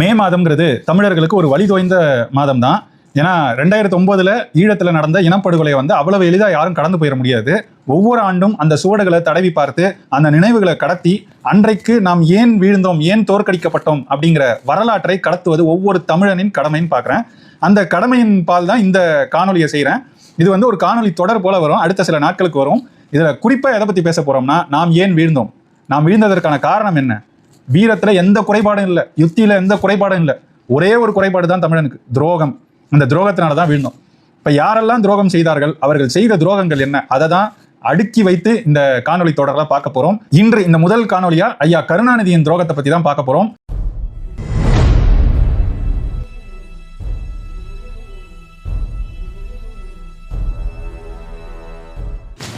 மே மாதம்ங்கிறது தமிழர்களுக்கு ஒரு வழிதோய்ந்த மாதம் தான் ஏன்னா ரெண்டாயிரத்தி ஒன்பதுல ஈழத்தில் நடந்த இனப்படுகொலையை வந்து அவ்வளவு எளிதாக யாரும் கடந்து போயிட முடியாது. ஒவ்வொரு ஆண்டும் அந்த சுவடுகளை தடவி பார்த்து அந்த நினைவுகளை கடத்தி அன்றைக்கு நாம் ஏன் வீழ்ந்தோம் ஏன் தோற்கடிக்கப்பட்டோம் அப்படிங்கிற வரலாற்றை கடத்துவது ஒவ்வொரு தமிழனின் கடமைன்னு பார்க்குறேன் அந்த கடமையின் பால் தான் இந்த காணொலியை செய்கிறேன் இது வந்து ஒரு காணொலி தொடர் போல வரும். அடுத்த சில நாட்களுக்கு வரும். இதில் குறிப்பாக எதை பற்றி பேச போகிறோம்னா நாம் ஏன் வீழ்ந்தோம்? நாம் வீழ்ந்ததற்கான காரணம் என்ன? வீரத்துல எந்த குறைபாடும் இல்லை. யுத்தியில எந்த குறைபாடும் இல்லை. ஒரே ஒரு குறைபாடு தான் தமிழனுக்கு. துரோகம். அந்த துரோகத்தினால தான் வீழ்ந்தோம். இப்ப யாரெல்லாம் துரோகம் செய்தார்கள் அவர்கள் செய்த துரோகங்கள் என்ன? அதை தான் அடுக்கி வைத்து இந்த காணொளி தொடர்ல பார்க்க போறோம். இன்று இந்த முதல் காணொளியா ஐயா கருணாநிதியின் துரோகத்தை பத்தி தான் பார்க்க போறோம்.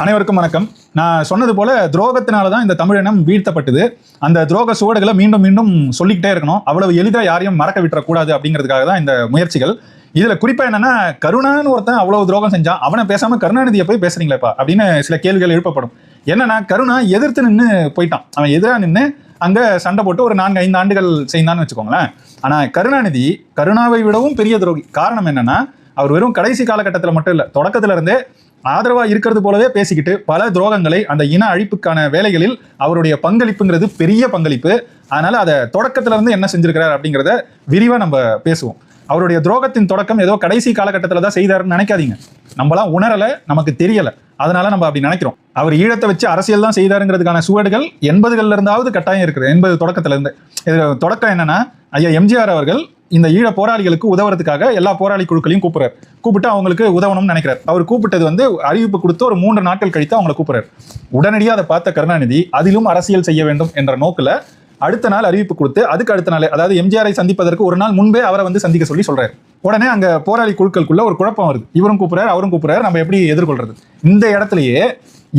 அனைவருக்கும் வணக்கம். நான் சொன்னது போல துரோகத்தினால தான் இந்த தமிழினம் வீழ்த்தப்பட்டது. அந்த துரோக சுவடுகளை மீண்டும் மீண்டும் சொல்லிக்கிட்டே இருக்கணும். அவ்வளவு எளிதாக யாரையும் மறக்க விட்டுறக்கூடாது அப்படிங்கிறதுக்காக தான் இந்த முயற்சிகள். இதுல குறிப்பா என்னன்னா கருணான்னு ஒருத்தன் அவ்வளவு துரோகம் செஞ்சான் அவனை பேசாம கருணாநிதியை போய் பேசுறீங்களேப்பா அப்படின்னு சில கேள்விகள் எழுப்பப்படும். என்னன்னா கருணா எதிர்த்து நின்று போயிட்டான். அவன் எதிராக நின்று அங்க சண்டை போட்டு ஒரு நான்கு ஐந்து ஆண்டுகள் செய்தான்னு வச்சுக்கோங்களேன். ஆனா கருணாநிதி கருணாவை விடவும் பெரிய துரோகி. காரணம் என்னன்னா அவர் வெறும் கடைசி காலகட்டத்தில் மட்டும் இல்லை தொடக்கத்துல இருந்தே ஆதரவா இருக்கிறது போலவே பேசிக்கிட்டு பல துரோகங்களை அந்த இன அழிப்புக்கான வேலைகளில் அவருடைய பங்களிப்புங்கிறது பெரிய பங்களிப்பு. அதனால அதை தொடக்கத்துல இருந்து என்ன செஞ்சிருக்கிறார் அப்படிங்கிறத விரிவா நம்ம பேசுவோம். அவருடைய துரோகத்தின் தொடக்கம் ஏதோ கடைசி காலகட்டத்தில் தான் செய்தாருன்னு நினைக்காதீங்க. நம்மளாம் உணரல நமக்கு தெரியல. அதனால நம்ம அப்படி நினைக்கிறோம். அவர் ஈழத்தை வச்சு அரசியல் தான் செய்தாருங்கிறதுக்கான சுவடுகள் எண்பதுகள்ல இருந்தாவது கட்டாயம் இருக்குது. எண்பது தொடக்கத்துல இருந்து. இது தொடக்கம் என்னன்னா ஐயா எம்ஜிஆர் அவர்கள் இந்த ஈழ போராளிகளுக்கு உதவுறதுக்காக எல்லா போராளி குழுக்களையும் கூப்பிடுறார். கூப்பிட்டு அவங்களுக்கு உதவணும்னு நினைக்கிறார். அவர் கூப்பிட்டது வந்து அறிவிப்பு கொடுத்து ஒரு மூன்று நாட்கள் கழித்து அவங்களை கூப்பிடுறாரு. உடனடியாக அதை பார்த்த கருணாநிதி அதிலும் அரசியல் செய்ய வேண்டும் என்ற நோக்கில் அடுத்த நாள் அறிவிப்பு கொடுத்து அதுக்கு அடுத்த நாள் அதாவது எம்ஜிஆரை சந்திப்பதற்கு ஒரு நாள் முன்பே அவரை வந்து சந்திக்க சொல்லி சொல்றாரு. உடனே அங்க போராளி குழுக்களுக்குள்ள ஒரு குழப்பம் வருது. இவரும் கூப்பிடுறாரு அவரும் கூப்பிடுறாரு நம்ம எப்படி எதிர்கொள்றது? இந்த இடத்துலயே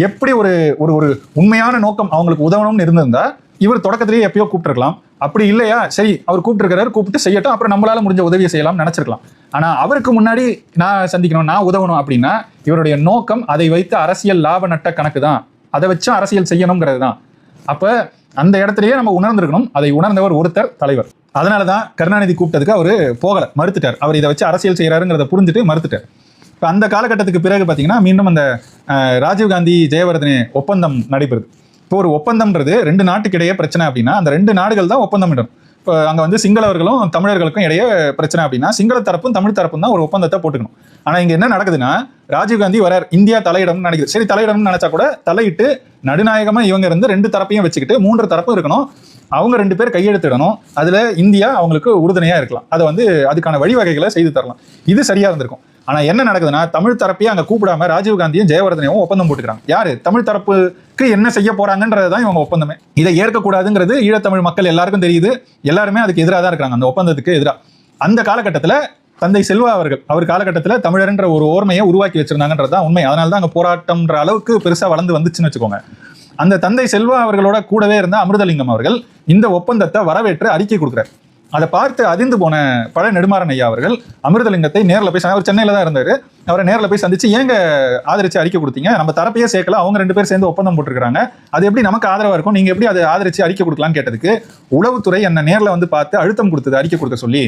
எப்படி ஒரு ஒரு ஒரு உண்மையான நோக்கம் அவங்களுக்கு உதவணும்னு இருந்திருந்தா இவர் தொடக்கத்திலேயே எப்பயோ கூப்பிட்டுருக்கலாம். அப்படி இல்லையா? சரி அவர் கூப்பிட்டுருக்கிறாரு கூப்பிட்டு செய்யட்டும். அப்புறம் நம்மளால முடிஞ்ச உதவியை செய்யலாம் நினச்சிருக்கலாம். ஆனால் அவருக்கு முன்னாடி நான் சந்திக்கணும் நான் உதவணும் அப்படின்னா இவருடைய நோக்கம் அதை வைத்து அரசியல் லாப நட்ட கணக்கு தான். அதை வச்சு அரசியல் செய்யணுங்கிறது தான். அப்போ அந்த இடத்துலயே நம்ம உணர்ந்திருக்கணும். அதை உணர்ந்தவர் ஒருத்தர் தலைவர். அதனால தான் கருணாநிதி கூப்பிட்டதுக்கு அவர் போகலை மறுத்துட்டார். அவர் இதை வச்சு அரசியல் செய்கிறாருங்கிறத புரிஞ்சுட்டு மறுத்துட்டார். இப்போ அந்த காலகட்டத்துக்கு பிறகு பார்த்தீங்கன்னா மீண்டும் அந்த ராஜீவ்காந்தி ஜெயவர்தனே ஒப்பந்தம் நடைபெறுது. இப்போ ஒரு ஒப்பந்தம்ன்றது ரெண்டு நாட்டுக்கிடையே பிரச்சனை அப்படின்னா அந்த ரெண்டு நாடுகள் தான் ஒப்பந்தம் இடம் இப்போ அங்கே வந்து சிங்களவர்களும் தமிழர்களுக்கும் இடையே பிரச்சனை அப்படின்னா சிங்கள தரப்பும் தமிழ் தரப்பும் தான் ஒரு ஒப்பந்தத்தை போட்டுக்கணும். ஆனால் இங்கே என்ன நடக்குதுன்னா ராஜீவ்காந்தி வரார் இந்தியா தலையிடம்னு நினைக்குது. சரி தலையிடம்னு நினைச்சா கூட தலையிட்டு நடுநாயகமாக இவங்க இருந்து ரெண்டு தரப்பையும் வச்சுக்கிட்டு மூன்று தரப்பும் இருக்கணும். அவங்க ரெண்டு பேர் கையெழுத்திடணும். அதில் இந்தியா அவங்களுக்கு உறுதுணையாக இருக்கலாம். அதை வந்து அதுக்கான வழிவகைகளை செய்து தரலாம். இது சரியாக இருந்திருக்கும். ஆனா என்ன நடக்குதுன்னா தமிழ் தரப்பையும் அங்க கூப்பிடாம ராஜீவ்காந்தியும் ஜெயவர்தனையும் ஒப்பந்தம் போட்டுக்கிறாங்க. யாரு? தமிழ் தரப்புக்கு என்ன செய்ய போறாங்கன்றது தான் இவங்க ஒப்பந்தமே. இதை ஏற்கக்கூடாதுங்கிறது ஈழத்தமிழ் மக்கள் எல்லாருக்கும் தெரியுது. எல்லாருமே அதுக்கு எதிராக தான் இருக்கிறாங்க. அந்த ஒப்பந்தத்துக்கு எதிராக அந்த காலகட்டத்தில் தந்தை செல்வா அவர்கள் அவர் காலகட்டத்தில் தமிழர்ன்ற ஒரு ஓர்மையை உருவாக்கி வச்சிருந்தாங்கன்றது தான் உண்மை. அதனால தான் அங்கே போராட்டம்ன்ற அளவுக்கு பெருசாக வளர்ந்து வந்துச்சுன்னு வச்சுக்கோங்க. அந்த தந்தை செல்வா அவர்களோட கூடவே இருந்த அமிர்தலிங்கம் அவர்கள் இந்த ஒப்பந்தத்தை வரவேற்று அறிக்கை கொடுக்குறாரு. அதை பார்த்து அதிர்ந்து போன பழ நெடுமாறன் ஐயா அவர்கள் அமிர்தலிங்கத்தை நேரில் போய் அவர் சென்னையில் தான் இருந்தார். அவரை நேரில் போய் சந்திச்சு ஏங்க ஆதரிச்சு அறிக்கை கொடுத்தீங்க? நம்ம தரப்பையே சேர்க்கல அவங்க ரெண்டு பேர் சேர்ந்து ஒப்பந்தம் போட்டிருக்காங்க அது எப்படி நமக்கு ஆதரவாக இருக்கும்? நீங்கள் எப்படி அதை ஆதரிச்சு அறிக்கை கொடுக்கலாம்னு கேட்டதுக்கு உளவுத்துறை என்னை நேரில் வந்து பார்த்து அழுத்தம் கொடுத்தது அறிக்கை கொடுக்க சொல்லி.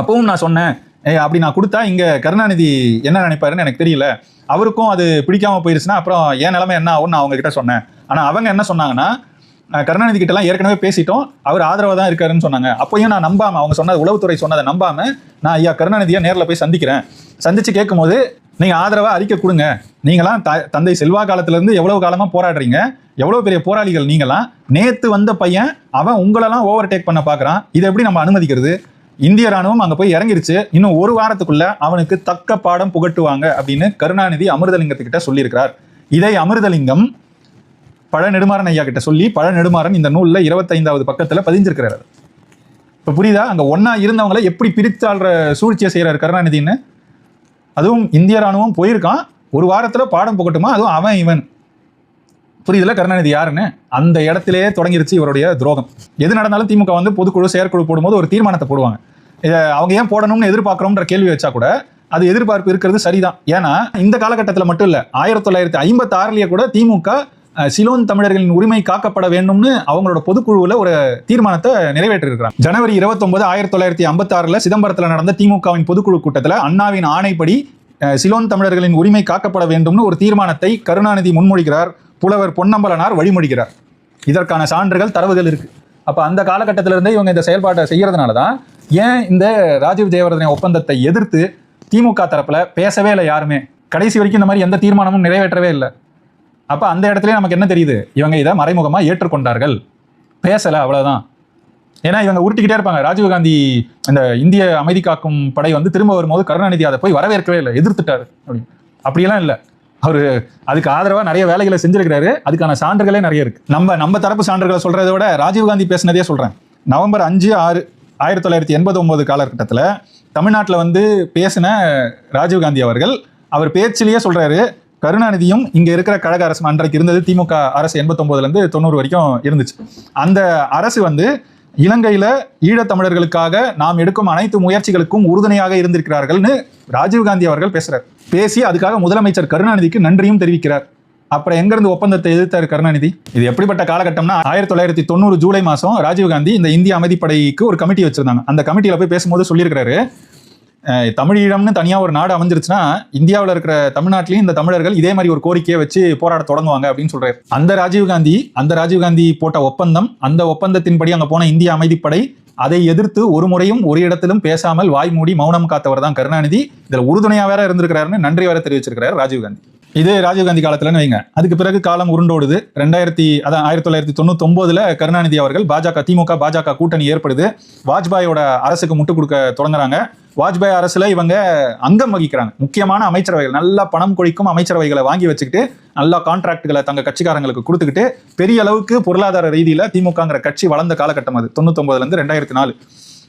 அப்பவும் நான் சொன்னேன் ஏ அப்படி நான் கொடுத்தா இங்கே கருணாநிதி என்ன நினைப்பாருன்னு எனக்கு தெரியல. அவருக்கும் அது பிடிக்காம போயிருச்சுன்னா அப்புறம் என் நிலைமை என்ன ஆகும்னு நான் அவங்ககிட்ட சொன்னேன். ஆனால் அவங்க என்ன சொன்னாங்கன்னா கருணாநிதி கிட்ட எல்லாம் ஏற்கனவே பேசிட்டோம். அவர் ஆதரவாக தான் இருக்காருன்னு சொன்னாங்க. அப்பயும் நான் நம்பாம அவங்க சொன்னது உளவுத்துறை சொன்னதை நம்பாம நான் ஐயா கருணாநிதியை நேரில் போய் சந்திக்கிறேன். சந்திச்சு கேட்கும்போது நீங்க ஆதரவாக அறிக்கை கொடுங்க. நீங்களாம் த- தந்தை செல்வா காலத்துலேருந்து எவ்வளவு காலமாக போராடுறீங்க? எவ்வளவு பெரிய போராளிகள் நீங்களாம்? நேத்து வந்த பையன் அவன் உங்களெல்லாம் ஓவர் டேக் பண்ண பார்க்குறான் இதை எப்படி நம்ம அனுமதிக்கிறது? இந்திய ராணுவம் அங்கே போய் இறங்கிருச்சு. இன்னும் ஒரு வாரத்துக்குள்ள அவனுக்கு தக்க பாடம் புகட்டுவாங்க அப்படின்னு கருணாநிதி அமிர்தலிங்கத்துக்கிட்ட சொல்லியிருக்கிறார். இதை அமிர்தலிங்கம் பழ நெடுமாறன் ஐயா கிட்ட சொல்லி பழ நெடுமாறன் இந்த நூலில் இருபத்தைந்தாவது பக்கத்தில் பதிஞ்சிருக்கிறாரு இப்போ புரியுதா? அங்கே ஒன்றா இருந்தவங்களை எப்படி பிரித்தாள்ற சூழ்ச்சியை செய்கிறார் கருணாநிதின்னு? அதுவும் இந்திய ராணுவம் போயிருக்கான். ஒரு வாரத்தில் பாடம் போகட்டுமா? அதுவும் அவன் இவன். புரியுதுல கருணாநிதி யாருன்னு? அந்த இடத்திலேயே தொடங்கிருச்சு இவருடைய துரோகம். எது நடந்தாலும் திமுக வந்து பொதுக்குழு செயற்குழு போடும்போது ஒரு தீர்மானத்தை போடுவாங்க. இதை அவங்க ஏன் போடணும்னு எதிர்பார்க்குறோம்ன்ற கேள்வி வச்சா கூட அது எதிர்பார்ப்பு இருக்கிறது சரிதான். ஏன்னா இந்த காலகட்டத்தில் மட்டும் இல்லை ஆயிரத்தி தொள்ளாயிரத்தி ஐம்பத்தாறுலேயே கூட திமுக சிலோன் தமிழர்களின் உரிமை காக்கப்பட வேண்டும்னு அவங்களோட பொதுக்குழுவில் ஒரு தீர்மானத்தை நிறைவேற்றிருக்கிறாங்க. ஜனவரி 29 ஆயிரத்தி தொள்ளாயிரத்தி ஐம்பத்தி ஆறில் சிதம்பரத்தில் நடந்த திமுகவின் பொதுக்குழு கூட்டத்தில் அண்ணாவின் ஆணைப்படி சிலோன் தமிழர்களின் உரிமை காக்கப்பட வேண்டும்னு ஒரு தீர்மானத்தை கருணாநிதி முன்மொழிகிறார். புலவர் பொன்னம்பலனார் வழிமொழிகிறார். இதற்கான சான்றுகள் தரவுகள் இருக்குது அப்போ அந்த காலகட்டத்திலிருந்தே இவங்க இந்த செயல்பாட்டை செய்கிறதுனால தான் ஏன் இந்த ராஜீவ் ஜெயவர்தனை ஒப்பந்தத்தை எதிர்த்து திமுக தரப்பில் பேசவே இல்லை யாருமே? கடைசி வரைக்கும் இந்த மாதிரி எந்த தீர்மானமும் நிறைவேற்றவே இல்லை. அப்ப அந்த இடத்துல நமக்கு என்ன தெரியுது? இவங்க இதை மறைமுகமா ஏற்றுக்கொண்டார்கள். பேசல அவ்வளவுதான். ஏன்னா இவங்க உருட்டிக்கிட்டே இருப்பாங்க. ராஜீவ்காந்தி இந்த இந்திய அமைதி காக்கும் படை வந்து திரும்ப வரும்போது கருணாநிதி அதை போய் வரவேற்கவே இல்லை. எதிர்த்துட்டாரு அப்படி அப்படியெல்லாம் இல்லை. அவர் அதுக்கு ஆதரவாக நிறைய வேலைகளை செஞ்சிருக்கிறாரு. அதுக்கான சான்றுகளே நிறைய இருக்கு. நம்ம நம்ம தரப்பு சான்றுகளை சொல்றதை விட ராஜீவ்காந்தி பேசினதே சொல்றேன். நவம்பர் அஞ்சு ஆறு ஆயிரத்தி தொள்ளாயிரத்தி எண்பது ஒன்பது காலகட்டத்தில் தமிழ்நாட்டில் வந்து பேசின ராஜீவ்காந்தி அவர்கள் அவர் பேச்சிலேயே சொல்றாரு கருணாநிதியும் இங்க இருக்கிற கழக அரசு அன்றைக்கு இருந்தது திமுக அரசு எண்பத்தொன்பதுல இருந்து தொண்ணூறு வரைக்கும் இருந்துச்சு. அந்த அரசு வந்து இலங்கையில ஈழத்தமிழர்களுக்காக நாம் எடுக்கும் அனைத்து முயற்சிகளுக்கும் உறுதுணையாக இருந்திருக்கிறார்கள்னு ராஜீவ்காந்தி அவர்கள் பேசுறார். பேசி அதுக்காக முதலமைச்சர் கருணாநிதிக்கு நன்றியும் தெரிவிக்கிறார். அப்புறம் எங்கிருந்து ஒப்பந்தத்தை எதிர்த்தார் கருணாநிதி? இது எப்படிப்பட்ட காலகட்டம்னா ஆயிரத்தி தொள்ளாயிரத்தி தொண்ணூறு ஜூலை மாசம் ராஜீவ்காந்தி இந்த இந்திய அமைதிப்படைக்கு ஒரு கமிட்டி வச்சிருந்தாங்க. அந்த கமிட்டியில போய் பேசும்போது சொல்லியிருக்கிறாரு தமிழீழம்னு தனியாக ஒரு நாடு அமைஞ்சிருச்சுன்னா இந்தியாவில் இருக்கிற தமிழ்நாட்டிலையும் இந்த தமிழர்கள் இதே மாதிரி ஒரு கோரிக்கையை வச்சு போராட தொடங்குவாங்க அப்படின்னு சொல்றாரு. அந்த ராஜீவ்காந்தி அந்த ராஜீவ்காந்தி போட்ட ஒப்பந்தம் அந்த ஒப்பந்தத்தின்படி அங்கே போன இந்திய அமைதிப்படை அதை எதிர்த்து ஒரு முறையும் ஒரு இடத்திலும் பேசாமல் வாய் மூடி மௌனம் காத்தவர் தான் கருணாநிதி. இதில் உறுதுணையா வேற இருந்திருக்கிறாருன்னு நன்றி வேற தெரிவிச்சிருக்கிறார் ராஜீவ்காந்தி இது ராஜீவ்காந்தி காலத்துலன்னு வைங்க. அதுக்கு பிறகு காலம் உருண்டோடுது. ரெண்டாயிரத்தி அதான் ஆயிரத்தி தொள்ளாயிரத்தி தொண்ணூத்தி ஒன்பதுல கருணாநிதி அவர்கள் பாஜக திமுக பாஜக கூட்டணி ஏற்படுது. வாஜ்பாயோட அரசுக்கு முட்டு கொடுக்க தொடங்குறாங்க. வாஜ்பாய் அரசுல இவங்க அங்கம் வகிக்கிறாங்க. முக்கியமான அமைச்சரவைகள். நல்லா பணம் கொழிக்கும் அமைச்சரவைகளை வாங்கி வச்சுக்கிட்டு நல்லா கான்ட்ராக்டுகளை தங்க கட்சிக்காரங்களுக்கு கொடுத்துக்கிட்டு பெரிய அளவுக்கு பொருளாதார ரீதியில திமுகங்கிற கட்சி வளர்ந்த காலகட்டம் அது. தொண்ணூத்தொன்பதுல இருந்து ரெண்டாயிரத்தி நாலு.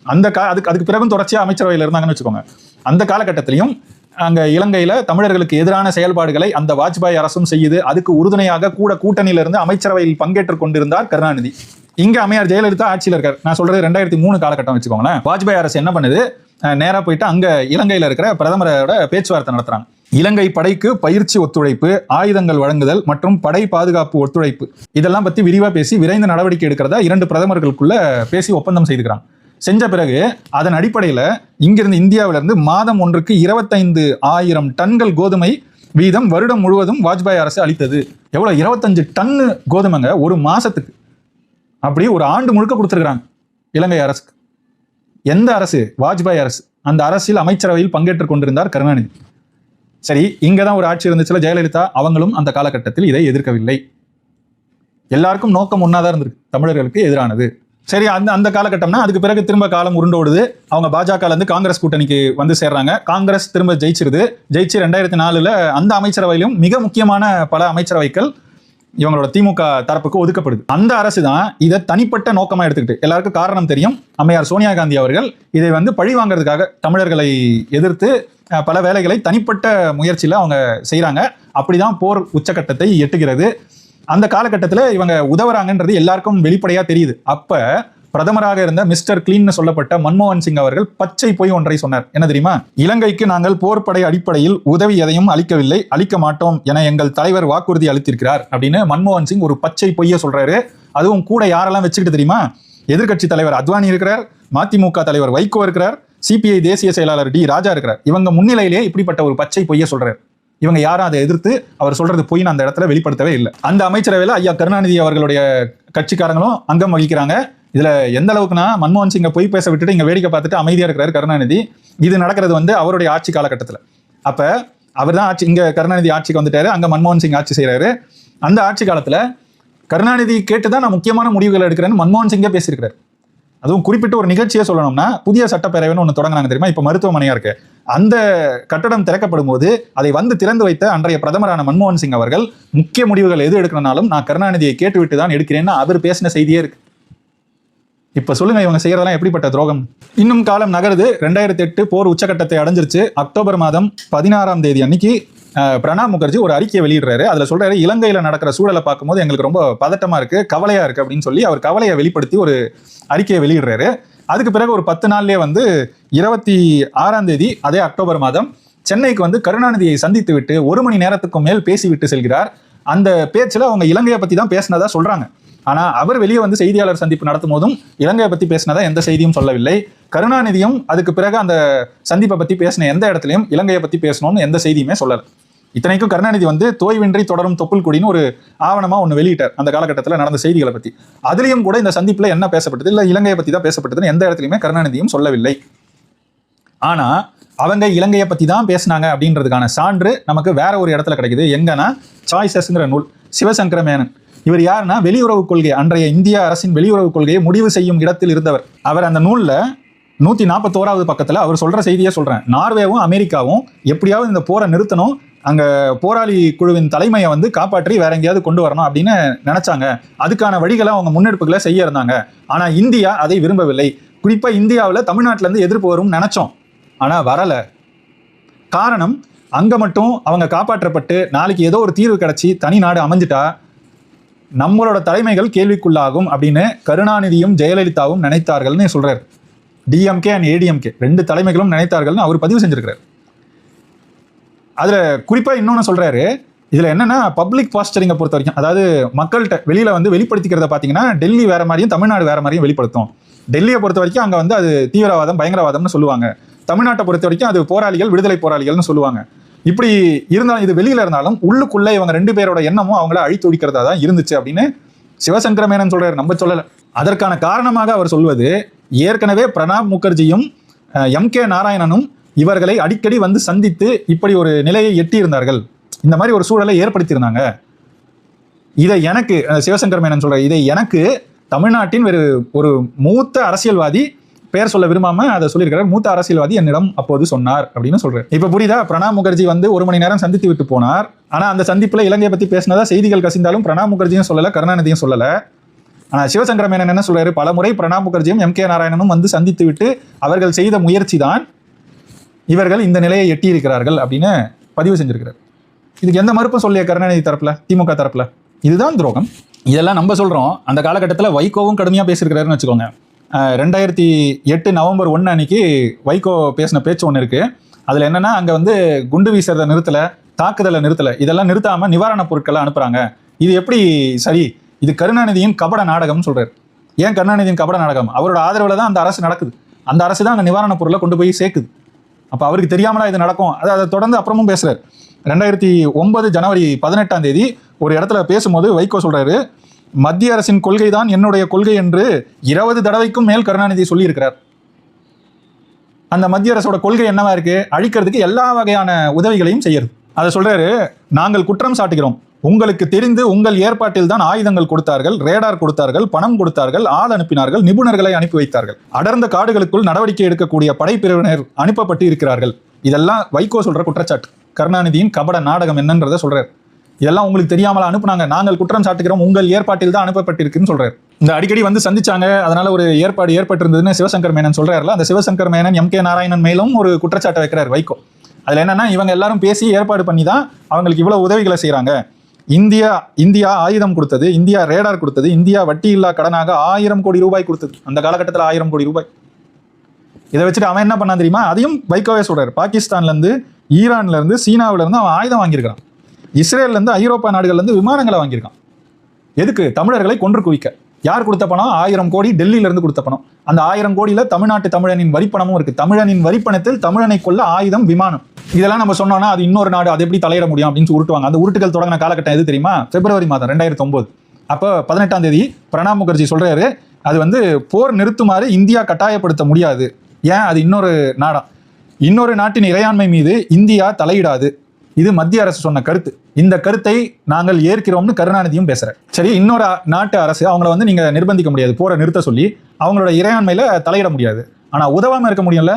அந்த கா அதுக்கு அதுக்கு பிறகும் தொடர்ச்சியா அமைச்சரவையில் இருந்தாங்கன்னு வச்சுக்கோங்க. அந்த காலகட்டத்திலையும் அங்க இலங்கையில தமிழர்களுக்கு எதிரான செயல்பாடுகளை அந்த வாஜ்பாய் அரசும் செய்யுது. அதுக்கு உறுதுணையாக கூட கூட்டணியில இருந்து அமைச்சரவையில் பங்கேற்றுக் கொண்டிருந்தார் கருணாநிதி. இங்க அமையார் ஜெயலலிதா ஆட்சியில் இருக்கார். நான் சொல்றது ரெண்டாயிரத்தி மூணு காலகட்டம் வச்சுக்கோங்களேன். வாஜ்பாய் அரசு என்ன பண்ணுது? நேராக போயிட்டு அங்கே இலங்கையில் இருக்கிற பிரதமரோட பேச்சுவார்த்தை நடத்துகிறாங்க இலங்கை படைக்கு பயிற்சி ஒத்துழைப்பு ஆயுதங்கள் வழங்குதல் மற்றும் படை பாதுகாப்பு ஒத்துழைப்பு. இதெல்லாம் பற்றி விரிவாக பேசி விரைந்து நடவடிக்கை எடுக்கிறதா இரண்டு பிரதமர்களுக்குள்ள பேசி ஒப்பந்தம் செய்துக்கிறாங்க. செஞ்ச பிறகு அதன் அடிப்படையில் இங்கிருந்து இந்தியாவிலிருந்து மாதம் ஒன்றுக்கு இருபத்தைந்து ஆயிரம் டன்கள் கோதுமை வீதம் வருடம் முழுவதும் வாஜ்பாய் அரசு அளித்தது. எவ்வளோ இருபத்தஞ்சு டன்னு கோதுமைங்க ஒரு மாதத்துக்கு அப்படி ஒரு ஆண்டு முழுக்க கொடுத்துருக்குறாங்க இலங்கை அரசுக்கு. எந்த அரசு? வாஜ்பாய் அரசு. அந்த அரசில் அமைச்சரவையில் பங்கேற்றுக் கொண்டிருந்தார் கருணாநிதி. சரி இங்கே தான் ஒரு ஆட்சி இருந்துச்சுல ஜெயலலிதா. அவங்களும் அந்த காலகட்டத்தில் இதை எதிர்க்கவில்லை. எல்லாருக்கும் நோக்கம் ஒன்னாதான் இருந்திருக்கு. தமிழர்களுக்கு எதிரானது. சரி அந்த அந்த காலகட்டம்னா அதுக்கு பிறகு திரும்ப காலம் உருண்டோடுது அவங்க பாஜகலேருந்து காங்கிரஸ் கூட்டணிக்கு வந்து சேர்றாங்க. காங்கிரஸ் திரும்ப ஜெயிச்சிருது. ஜெயிச்சு ரெண்டாயிரத்தி நாலில் அந்த அமைச்சரவையிலும் மிக முக்கியமான பல அமைச்சரவைகள் இவங்களோட திமுக தரப்புக்கு ஒதுக்கப்படுது. அந்த அரசு தான் இதை தனிப்பட்ட நோக்கமாக எடுத்துக்கிட்டு எல்லாருக்கும் காரணம் தெரியும். அம்மையார் சோனியா காந்தி அவர்கள் இதை வந்து பழி வாங்குறதுக்காக தமிழர்களை எதிர்த்து பல வேலைகளை தனிப்பட்ட முயற்சியில் அவங்க செய்கிறாங்க அப்படிதான் போர் உச்சகட்டத்தை எட்டுகிறது. அந்த காலகட்டத்தில் இவங்க உதவுறாங்கன்றது எல்லாருக்கும் வெளிப்படையாக தெரியுது. அப்போ பிரதமராக இருந்த மிஸ்டர் கிளீன்னு சொல்லப்பட்ட மன்மோகன் சிங் அவர்கள் பச்சை பொய் ஒன்றை சொன்னார். என்ன தெரியுமா? இலங்கைக்கு நாங்கள் போர்ப்படை அடிப்படையில் உதவி எதையும் அளிக்கவில்லை அளிக்க மாட்டோம் என எங்கள் தலைவர் வாக்குறுதி அளித்திருக்கிறார் அப்படின்னு மன்மோகன் சிங் ஒரு பச்சை பொய்ய சொல்றாரு. அதுவும் கூட யாரெல்லாம் வச்சுக்கிட்டு தெரியுமா? எதிர்க்கட்சி தலைவர் அத்வானி இருக்கிறார் மதிமுக தலைவர் வைகோ இருக்கிறார் சிபிஐ தேசிய செயலாளர் டி ராஜா இருக்கிறார். இவங்க முன்னிலையிலேயே இப்படிப்பட்ட ஒரு பச்சை பொய்ய சொல்றாரு. இவங்க யாரும் அதை எதிர்த்து அவர் சொல்றது பொய்ன்னு அந்த இடத்துல வெளிப்படுத்தவே இல்லை. அந்த அமைச்சரவையில் ஐயா கருணாநிதி அவர்களுடைய கட்சிக்காரங்களும் அங்கம் வகிக்கிறாங்க. இதில் எந்த அளவுக்குன்னா மன்மோகன் சிங்கை பொய் பேச விட்டுட்டு இங்கே வேடிக்கை பார்த்துட்டு அமைதியாக இருக்கிறாரு கருணாநிதி. இது நடக்கிறது வந்து அவருடைய ஆட்சி காலகட்டத்தில். அப்போ அவர் தான் ஆட்சி இங்கே கருணாநிதி ஆட்சிக்கு வந்துட்டாரு அங்கே மன்மோகன் சிங் ஆட்சி செய்கிறாரு அந்த ஆட்சி காலத்தில் கருணாநிதி கேட்டு தான் நான் முக்கியமான முடிவுகள் எடுக்கிறேன்னு மன்மோகன் சிங்கே பேசியிருக்கிறார். அதுவும் குறிப்பிட்டு ஒரு நிகழ்ச்சியை சொல்லணும்னா புதிய சட்டப்பேரவைன்னு ஒன்று தொடங்கினாங்க தெரியுமா? இப்போ மருத்துவமனையாக இருக்கு. அந்த கட்டடம் திறக்கப்படும் போது அதை வந்து திறந்து வைத்த அன்றைய பிரதமரான மன்மோகன் சிங் அவர்கள் முக்கிய முடிவுகள் எது எடுக்கணும்னாலும் நான் கருணாநிதியை கேட்டுவிட்டு தான் எடுக்கிறேன்னு அவர் பேசின செய்தியே இருக்குது இப்போ சொல்லுங்க இவங்க செய்யறதெல்லாம் எப்படிப்பட்ட துரோகம்? இன்னும் காலம் நகருது. ரெண்டாயிரத்தி எட்டு போர் உச்சக்கட்டத்தை அடைஞ்சிருச்சு. அக்டோபர் மாதம் பதினாறாம் தேதி அன்னைக்கு பிரணாப் முகர்ஜி ஒரு அறிக்கையை வெளியிடுறாரு. அதுல சொல்றாரு இலங்கையில நடக்கிற சூழலை பார்க்கும்போது எங்களுக்கு ரொம்ப பதட்டமா இருக்கு கவலையா இருக்கு அப்படின்னு சொல்லி அவர் கவலையை வெளிப்படுத்தி ஒரு அறிக்கையை வெளியிடுறாரு. அதுக்கு பிறகு ஒரு பத்து நாள்லயே வந்து இருபத்தி ஆறாம் தேதி அதே அக்டோபர் மாதம் சென்னைக்கு வந்து கருணாநிதியை சந்தித்து விட்டு ஒரு மணி நேரத்துக்கும் மேல் பேசிவிட்டு செல்கிறார். அந்த பேச்சில் அவங்க இலங்கையை பத்தி தான் பேசினதா சொல்றாங்க. ஆனா அவர் வெளியே வந்து செய்தியாளர் சந்திப்பு நடத்தும் போதும் இலங்கையை பத்தி பேசினதா எந்த செய்தியும் சொல்லவில்லை. கருணாநிதியும் அதுக்கு பிறகு அந்த சந்திப்பை பத்தி பேசின எந்த இடத்துலையும் இலங்கையை பத்தி பேசணும்னு எந்த செய்தியுமே சொல்லல. இத்தனைக்கும் கருணாநிதி வந்து தோய்வின்றி தொடரும் தொப்புள் கொடின்னு ஒரு ஆவணமா ஒன்று வெளியிட்டார் அந்த காலகட்டத்தில் நடந்த செய்திகளை பத்தி. அதுலயும் கூட இந்த சந்திப்புல என்ன பேசப்பட்டது? இல்லை இலங்கையை பத்தி தான் பேசப்பட்டதுன்னு எந்த இடத்துலையுமே கருணாநிதியும் சொல்லவில்லை. ஆனா அவங்க இலங்கையை பத்தி தான் பேசினாங்க அப்படின்றதுக்கான சான்று நமக்கு வேற ஒரு இடத்துல கிடைக்குது. எங்கன்னா சாய்ஸஸ்ங்கிற நூல். சிவசங்கர மேனன் இவர் யாருன்னா வெளியுறவு கொள்கை அன்றைய இந்திய அரசின் வெளியுறவு கொள்கையை முடிவு செய்யும் இடத்தில் இருந்தவர். அவர் அந்த நூலில் நூற்றி நாற்பத்தோராவது பக்கத்தில் அவர் சொல்கிற செய்தியை சொல்கிறேன் நார்வேவும் அமெரிக்காவும் எப்படியாவது இந்த போரை நிறுத்தணும் அங்கே போராளி குழுவின் தலைமையை வந்து காப்பாற்றி வேற எங்கேயாவது கொண்டு வரணும் அப்படின்னு நினச்சாங்க. அதுக்கான வழிகளை அவங்க முன்னெடுப்புகளை செய்ய இருந்தாங்க. ஆனால் இந்தியா அதை விரும்பவில்லை. குறிப்பாக இந்தியாவில் தமிழ்நாட்டிலேருந்து எதிர்ப்பு வரும்னு நினச்சோம். ஆனால் வரலை. காரணம் அங்கே மட்டும் அவங்க காப்பாற்றப்பட்டு நாளைக்கு ஏதோ ஒரு தீர்வு கிடைச்சி தனி நாடு அமைஞ்சிட்டா நம்மளோட தலைமைகள் கேள்விக்குள்ளாகும் அப்படின்னு கருணாநிதியும் ஜெயலலிதாவும் நினைத்தார்கள்னு சொல்கிறார் டிஎம்கே அண்ட் ஏடிஎம்கே ரெண்டு தலைமைகளும் நினைத்தார்கள்னு அவர் பதிவு செஞ்சிருக்கிறார். அதில் குறிப்பாக இன்னொன்று சொல்கிறாரு இதில் என்னென்னா பப்ளிக் பாஸ்டரிங்கை பொறுத்த வரைக்கும் அதாவது மக்கள்கிட்ட வெளியில் வந்து வெளிப்படுத்திக்கிறத பார்த்தீங்கன்னா டெல்லி வேறு மாதிரியும் தமிழ்நாடு வேறு மாதிரியும் வெளிப்படுத்தும். டெல்லியை பொறுத்த வரைக்கும் அங்கே வந்து அது தீவிரவாதம் பயங்கரவாதம்னு சொல்லுவாங்க. தமிழ்நாட்டை பொறுத்த வரைக்கும் அது போராளிகள் விடுதலை போராளிகள்னு சொல்லுவாங்க. இப்படி இருந்தாலும் இது வெளியில இருந்தாலும் உள்ளுக்குள்ள இவங்க ரெண்டு பேரோட எண்ணமும் அவங்கள அழித்தொழிக்கிறதா தான் இருந்துச்சு அப்படின்னு சிவசங்கரமேனன் சொல்றாரு. நம்ம சொல்லல. அதற்கான காரணமாக அவர் சொல்வது ஏற்கனவே பிரணாப் முகர்ஜியும் எம் கே நாராயணனும் இவர்களை அடிக்கடி வந்து சந்தித்து இப்படி ஒரு நிலையை எட்டியிருந்தார்கள். இந்த மாதிரி ஒரு சூழலை ஏற்படுத்தியிருந்தாங்க. இதை எனக்கு சிவசங்கர் மேனன் சொல்ற இதை எனக்கு தமிழ்நாட்டின் ஒரு ஒரு மூத்த அரசியல்வாதி பெயர் சொல்ல விரும்பாம அதை சொல்லியிருக்கிறார். மூத்த அரசியல்வாதி என்னிடம் அப்போது சொன்னார் அப்படின்னு சொல்றாரு. இப்ப புரியுதா? பிரணாப் முகர்ஜி வந்து ஒரு மணி நேரம் சந்தித்து விட்டு போனார். ஆனா அந்த சந்திப்புல இலங்கையை பத்தி பேசினதா செய்திகள் கசிந்தாலும் பிரணாப் முகர்ஜியும் சொல்லல கருணாநிதியும் சொல்லல. ஆனா சிவசங்கர மேனன் என்ன சொல்றாரு? பலமுறை பிரணாப் முகர்ஜியும் எம். கே. நாராயணனும் வந்து சந்தித்து விட்டு அவர்கள் செய்த முயற்சி தான் இவர்கள் இந்த நிலையை எட்டியிருக்கிறார்கள் அப்படின்னு பதிவு செஞ்சிருக்கிறார். இதுக்கு எந்த மறுப்பும் சொல்லிய கருணாநிதி தரப்புல? திமுக தரப்புல? இதுதான் துரோகம். இதெல்லாம் நம்ம சொல்றோம். அந்த காலகட்டத்தில் வைகோவும் கடுமையாக பேசியிருக்கிறாருன்னு வச்சுக்கோங்க. ரெண்டாயிரத்தி எட்டு நவம்பர் ஒன்று அன்னைக்கு வைகோ பேசின பேச்சு ஒன்று இருக்குது அதில் என்னென்னா அங்கே வந்து குண்டு வீசுறதை நிறுத்தலை தாக்குதலை நிறுத்தலை இதெல்லாம் நிறுத்தாமல் நிவாரணப் பொருட்களை அனுப்புகிறாங்க இது எப்படி சரி? இது கருணாநிதியின் கபட நாடகம்னு சொல்கிறார் ஏன் கருணாநிதியின் கபட நாடகம்? அவரோட ஆதரவில் தான் அந்த அரசு நடக்குது. அந்த அரசு தான் அங்கே நிவாரணப் பொருளை கொண்டு போய் சேர்க்குது. அப்போ அவருக்கு தெரியாமலா இது நடக்கும்? அதை அதை தொடர்ந்து அப்புறமும் பேசுகிறார் ரெண்டாயிரத்தி ஒன்பது ஜனவரி பதினெட்டாம் தேதி ஒரு இடத்துல பேசும்போது வைகோ சொல்கிறாரு மத்திய அரசின் கொள்கை தான் என்னுடைய கொள்கை என்று இருபது தடவைக்கும் மேல் கருணாநிதி சொல்லியிருக்கிறார். அந்த மத்திய அரசோட கொள்கை என்னவா இருக்கு? அழிக்கிறதுக்கு எல்லா வகையான உதவிகளையும் செய்யறது அதை சொல்றாரு நாங்கள் குற்றம் சாட்டுகிறோம். உங்களுக்கு தெரிந்து உங்கள் ஏற்பாட்டில் தான் ஆயுதங்கள் கொடுத்தார்கள் ரேடார் கொடுத்தார்கள் பணம் கொடுத்தார்கள் ஆள் அனுப்பினார்கள் நிபுணர்களை அனுப்பி வைத்தார்கள். அடர்ந்த காடுகளுக்குள் நடவடிக்கை எடுக்கக்கூடிய படைப்பிரிவினர் அனுப்பப்பட்டு இருக்கிறார்கள். இதெல்லாம் வைகோ சொல்ற குற்றச்சாட்டு. கருணாநிதியின் கபட நாடகம் என்னன்றதை சொல்றாரு. இதெல்லாம் உங்களுக்கு தெரியாமல் அனுப்புனாங்க. நாங்கள் குற்றம் சாட்டுகிறோம். உங்கள் ஏற்பாட்டில் தான் அனுப்பப்பட்டிருக்குன்னு சொல்றாரு. இந்த அடிக்கடி வந்து சந்திச்சாங்க. அதனால ஒரு ஏற்பாடு ஏற்பட்டிருந்ததுன்னு சிவசங்கர் மேனன் சொல்றாருல. அந்த சிவசங்கர் மேனன் எம் கே நாராயணன் மேலும் ஒரு குற்றச்சாட்டை வைக்கிறார் வைகோ. அதுல என்னன்னா இவங்க எல்லாரும் பேசி ஏற்பாடு பண்ணி தான் அவங்களுக்கு இவ்வளவு உதவிகளை செய்கிறாங்க இந்தியா இந்தியா ஆயுதம் கொடுத்தது இந்தியா ரேடார் கொடுத்தது இந்தியா வட்டி இல்லா கடனாக ஆயிரம் கோடி ரூபாய் கொடுத்தது. அந்த காலகட்டத்தில் ஆயிரம் கோடி ரூபாய். இதை வச்சுட்டு அவன் என்ன பண்ணான் தெரியுமா? அதையும் வைக்கோவே சொல்றாரு. பாகிஸ்தான்ல இருந்து ஈரான்ல இருந்து சீனாவுல இருந்து அவன் ஆயுதம் வாங்கியிருக்கிறான். இஸ்ரேல்ல இருந்து ஐரோப்பா நாடுகள்ல இருந்து விமானங்களை வாங்கியிருக்கான். எதுக்கு? தமிழர்களை கொன்று குவிக்க. யார் கொடுத்த பணம்? ஆயிரம் கோடி டெல்லியில இருந்து கொடுத்த பணம். அந்த ஆயிரம் கோடியில தமிழ்நாட்டு தமிழனின் வரிப்பணமும் இருக்கு. தமிழனின் வரிப்பணத்தில் தமிழனை கொள்ள ஆயுதம் விமானம். இதெல்லாம் நம்ம சொன்னோம்னா அது இன்னொரு நாடு அது எப்படி தலையிட முடியும் அப்படின்னு உருட்டுவாங்க. அந்த உருட்டுகள் தொடங்கின காலகட்டம் எது தெரியுமா? பிப்ரவரி மாதம் ரெண்டாயிரத்தி ஒன்பது அப்போ பதினெட்டாம் தேதி பிரணாப் முகர்ஜி சொல்றாரு அது வந்து போர் நிறுத்துமாறு இந்தியா கட்டாயப்படுத்த முடியாது. ஏன்? அது இன்னொரு நாடா. இன்னொரு நாட்டின் இறையாண்மை மீது இந்தியா தலையிடாது. இது மத்திய அரசு சொன்ன கருத்து. இந்த கருத்தை நாங்கள் ஏற்கிறோம்னு கருணாநிதியும் பேசுறாரு. சரி இன்னொரு நாட்டு அரசு அவங்கள வந்து நீங்க நிர்பந்திக்க முடியாது. போற நிறுத்த சொல்லி அவங்களோட இறையாண்மையில தலையிட முடியாது. ஆனா உதவாம இருக்க முடியும்ல?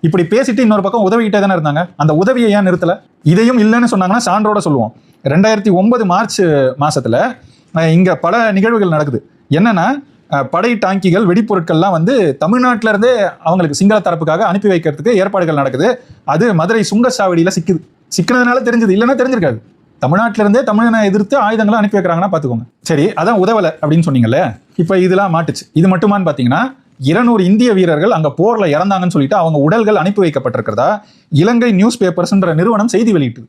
இப்படி பேசிட்டு இன்னொரு பக்கம் உதவிக்கிட்டே தானே இருந்தாங்க. அந்த உதவியை ஏன் நிறுத்தல? இதையும் இல்லைன்னு சொன்னாங்கன்னா சான்றோட சொல்லுவோம். ரெண்டாயிரத்தி ஒன்பது மார்ச் மாசத்துல இங்க பல நிகழ்வுகள் நடக்குது. என்னன்னா படை டாங்கிகள் வெடிப்பொருட்கள்லாம் வந்து தமிழ்நாட்டில இருந்தே அவங்களுக்கு சிங்கள தரப்புக்காக அனுப்பி வைக்கிறதுக்கு ஏற்பாடுகள் நடக்குது. அது மதுரை சுங்கச்சாவடியில் சிக்குது. சிக்கினதுனால தெரிஞ்சது. இல்லைன்னா தெரிஞ்சிருக்காது. தமிழ்நாட்டிலிருந்தே தமிழனை எதிர்த்து ஆயுதங்களை அனுப்பி வைக்கிறாங்கன்னா பார்த்துக்கோங்க. சரி அதான் உதவலை அப்படின்னு சொன்னீங்கல்ல இப்போ இதெல்லாம் மாட்டுச்சு. இது மட்டுமான்னு பார்த்தீங்கன்னா இருநூறு இந்திய வீரர்கள் அங்க போர்ல இறந்தாங்கன்னு சொல்லிட்டு அவங்க உடல்கள் அனுப்பி வைக்கப்பட்டிருக்கிறதா? இலங்கை நியூஸ் பேப்பர்ஸ்ன்ற நிறுவனம் செய்தி வெளியிட்டது.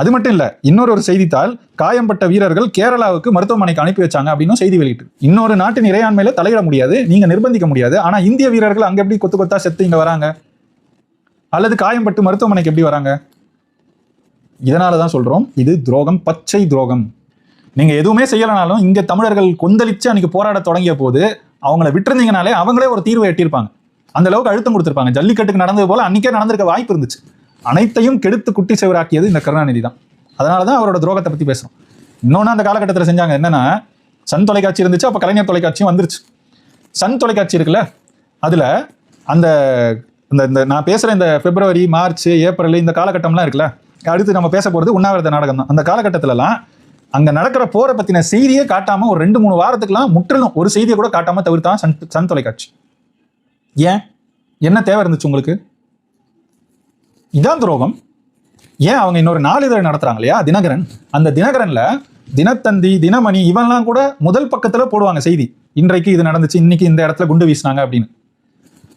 அது மட்டும் இல்ல இன்னொரு ஒரு செய்தித்தாள் காயம்பட்ட வீரர்கள் கேரளாவுக்கு மருத்துவமனைக்கு அனுப்பி வச்சாங்க அப்படின்னு செய்தி வெளியிட்டு இன்னொரு நாட்டின் இறையாண்மையில தலையிட முடியாது நீங்க நிர்பந்திக்க முடியாது. ஆனா இந்திய வீரர்கள் அங்க எப்படி கொத்து கொத்தா செத்து இங்க வராங்க? அல்லது காயம்பட்டு மருத்துவமனைக்கு எப்படி வராங்க? இதனால தான் சொல்கிறோம் இது துரோகம் பச்சை துரோகம். நீங்கள் எதுவுமே செய்யலைனாலும் இங்கே தமிழர்கள் கொந்தளித்து அன்றைக்கி போராட தொடங்கிய போது அவங்கள விட்டுருந்தீங்கனாலே அவங்களே ஒரு தீர்வை எட்டியிருப்பாங்க. அந்த அளவுக்கு அழுத்தம் கொடுத்துருப்பாங்க. ஜல்லிக்கட்டுக்கு நடந்தது போல் அன்றைக்கே நடந்திருக்க வாய்ப்பு இருந்துச்சு. அனைத்தையும் கெடுத்து குட்டி செவராக்கியது இந்த கருணாநிதி தான் அதனால தான் அவரோட துரோகத்தை பற்றி பேசுகிறோம் இன்னொன்று அந்த காலகட்டத்தில் செஞ்சாங்க என்னென்னா சன் தொலைக்காட்சி இருந்துச்சு அப்போ கலைஞர் தொலைக்காட்சியும் வந்துருச்சு. சன் தொலைக்காட்சி இருக்குல்ல அதில் அந்த இந்த இந்த நான் பேசுகிற இந்த பிப்ரவரி மார்ச் ஏப்ரல் இந்த காலகட்டம்லாம் இருக்குல்ல அடுத்து நம்ம பேச போகிறது உண்ணாவிரத நாடகம் தான். அந்த காலகட்டத்திலலாம் அங்கே நடக்கிற போரை பற்றின செய்தியே காட்டாமல் ஒரு ரெண்டு மூணு வாரத்துக்குலாம் முற்றிலும் ஒரு செய்தியை கூட காட்டாமல் தவிர்த்தான் சன் சன் தொலைக்காட்சி. ஏன்? என்ன தேவை இருந்துச்சு உங்களுக்கு? இதான் துரோகம். ஏன் அவங்க இன்னொரு நாளிதழ் நடத்துறாங்க இல்லையா? தினகரன். அந்த தினகரனில் தினத்தந்தி தினமணி இவன்லாம் கூட முதல் பக்கத்தில் போடுவாங்க செய்தி. இன்றைக்கு இது நடந்துச்சு இன்னைக்கு இந்த இடத்துல குண்டு வீசினாங்க அப்படின்னு.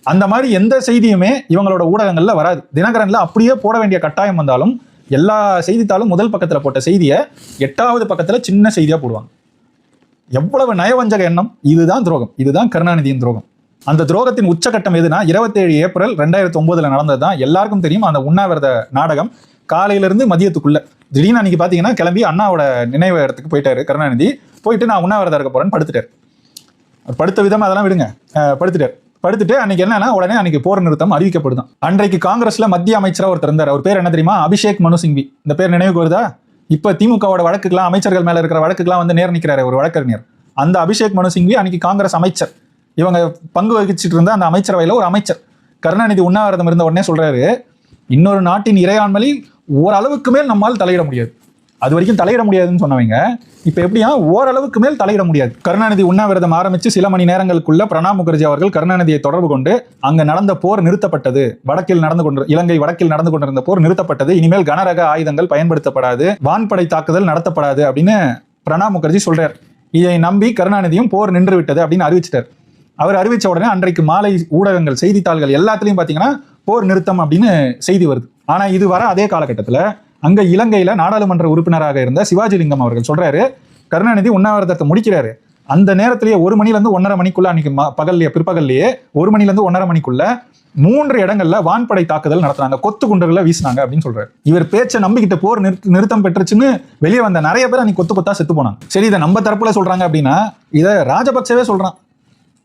அந்த மாதிரி எந்த செய்தியுமே இவங்களோட ஊடகங்களில் வராது. தினகரனில் அப்படியே போட வேண்டிய கட்டாயம் வந்தாலும் எல்லா செய்தித்தாளும் முதல் பக்கத்தில் போட்ட செய்தியை எட்டாவது பக்கத்தில் சின்ன செய்தியாக போடுவாங்க. எவ்வளவு நயவஞ்சக எண்ணம்? இதுதான் துரோகம். இதுதான் கருணாநிதியின் துரோகம். அந்த துரோகத்தின் உச்சகட்டம் எதுனா இருபத்தேழு ஏப்ரல் ரெண்டாயிரத்தி ஒன்பதுல நடந்தது தான் எல்லாருக்கும் தெரியும். அந்த உண்ணாவிரத நாடகம் காலையிலிருந்து மதியத்துக்குள்ள. திடீர்னு அன்னைக்கு பார்த்தீங்கன்னா கிளம்பி அண்ணாவோட நினைவு இடத்துக்கு போயிட்டாரு கருணாநிதி. போயிட்டு நான் உண்ணாவிரதம் இருக்க போறேன்னு படுத்துட்டார். படுத்த விதம் அதெல்லாம் விடுங்க. படுத்துட்டார். படுத்துட்டு அன்னைக்கு என்னன்னா உடனே அன்னைக்கு போர் நிறுத்தம் அறிவிக்கப்படுதான் அன்றைக்கு காங்கிரஸ்ல மத்திய அமைச்சராக ஒருத்தர் இருந்தார். அவர் பேர் என்ன தெரியுமா? அபிஷேக் மனு சிங்வி. இந்த பேர் நினைவுக்கு வருதா? இப்ப திமுகவோட வழக்குக்கெல்லாம் அமைச்சர்கள் மேல இருக்கிற வழக்குக்கெல்லாம் வந்து நேர் நிற்கிறாரு ஒரு வழக்கறிஞர். அந்த அபிஷேக் மனு சிங்வி அன்னைக்கு காங்கிரஸ் அமைச்சர். இவங்க பங்கு வகிச்சிட்டு இருந்த அந்த அமைச்சரவையில ஒரு அமைச்சர். கருணாநிதி உண்ணாவிரதம் இருந்த உடனே சொல்றாரு இன்னொரு நாட்டின் இறையாண்மையில் ஓரளவுக்கு மேல் நம்மால் தலையிட முடியாது. அது வரைக்கும் தலையிட முடியாதுன்னு சொன்னவங்க. இப்போ எப்படியா ஓரளவுக்கு மேல் தலையிட முடியாது. கருணாநிதி உண்ணாவிரதம் ஆரம்பிச்சு சில மணி நேரங்களுக்குள்ள பிரணாப் முகர்ஜி அவர்கள் கருணாநிதியை தொடர்பு கொண்டு அங்கே நடந்த போர் நிறுத்தப்பட்டது. வடக்கில் நடந்து கொண்டு இலங்கை வடக்கில் நடந்து கொண்டிருந்த போர் நிறுத்தப்பட்டது. இனிமேல் கனரக ஆயுதங்கள் பயன்படுத்தப்படாது. வான்படை தாக்குதல் நடத்தப்படாது அப்படின்னு பிரணாப் முகர்ஜி சொல்றார். இதை நம்பி கருணாநிதியும் போர் நின்று விட்டது அப்படின்னு அறிவிச்சிட்டார். அவர் அறிவித்த உடனே அன்றைக்கு மாலை ஊடகங்கள் செய்தித்தாள்கள் எல்லாத்துலேயும் பார்த்தீங்கன்னா போர் நிறுத்தம் அப்படின்னு செய்தி வருது. ஆனால் இது வர அதே காலகட்டத்தில் அங்க இலங்கையில நாடாளுமன்ற உறுப்பினராக இருந்த சிவாஜிலிங்கம் அவர்கள் சொல்றாரு கருணாநிதி உண்ணாவிரதத்தை முடிக்கிறாரு. அந்த நேரத்திலேயே ஒரு மணிலேருந்து ஒன்றரை மணிக்குள்ள அன்னைக்கு பகல்லையே பிற்பகல்லையே ஒரு மணிலேருந்து ஒன்றரை மணிக்குள்ள மூன்று இடங்கள்ல வான்படை தாக்குதல் நடத்துனாங்க கொத்து குண்டுகளை வீசினாங்க அப்படின்னு சொல்றாரு. இவர் பேச்சை நம்பிக்கிட்ட போர் நிறு நிறுத்தம் பெற்றுச்சுன்னு வெளியே வந்த நிறைய பேர் அன்னைக்கு கொத்து கொத்தா செத்து போனாங்க. சரி இதை நம்ம தரப்புல சொல்றாங்க அப்படின்னா இதை ராஜபக்சவே சொல்றான்.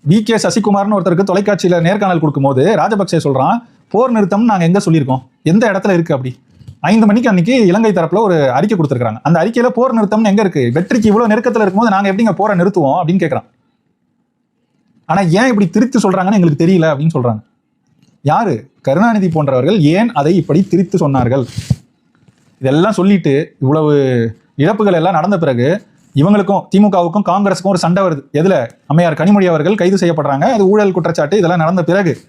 வி. கே. சசிகுமார்னு ஒருத்தருக்கு தொலைக்காட்சியில நேர்காணல் கொடுக்கும்போது ராஜபக்சே சொல்றான் போர் நிறுத்தம் நாங்க எங்க சொல்லியிருக்கோம்? எந்த இடத்துல இருக்கு அப்படி? ஐந்து மணிக்கு அன்னைக்கு இலங்கை தரப்புல ஒரு அறிக்கை கொடுத்துருக்காங்க அந்த அறிக்கையில போர் நிறுத்தம்னு எங்க இருக்கு? வெற்றிக்கு இவ்வளவு நெருக்கத்துல இருக்கும்போது நாங்க எப்படிங்க போரை நிறுத்துவோம் அப்படின்னு கேட்கறான் ஆனா ஏன் இப்படி திருத்தி சொல்றாங்கன்னு எங்களுக்கு தெரியல அப்படின்னு சொல்றாங்க. யாரு? கருணாநிதி போன்றவர்கள் ஏன் அதை இப்படி திரித்து சொன்னார்கள்? இதெல்லாம் சொல்லிட்டு இவ்வளவு இழப்புகள் எல்லாம் நடந்த பிறகு இவங்களுக்கும் திமுகவுக்கும் காங்கிரஸுக்கும் ஒரு சண்டை வருது. எதுல? அம்மையார் கனிமொழி அவர்கள் கைது செய்யப்படுறாங்க. அது ஊழல் குற்றச்சாட்டு இதெல்லாம் நடந்த பிறகு.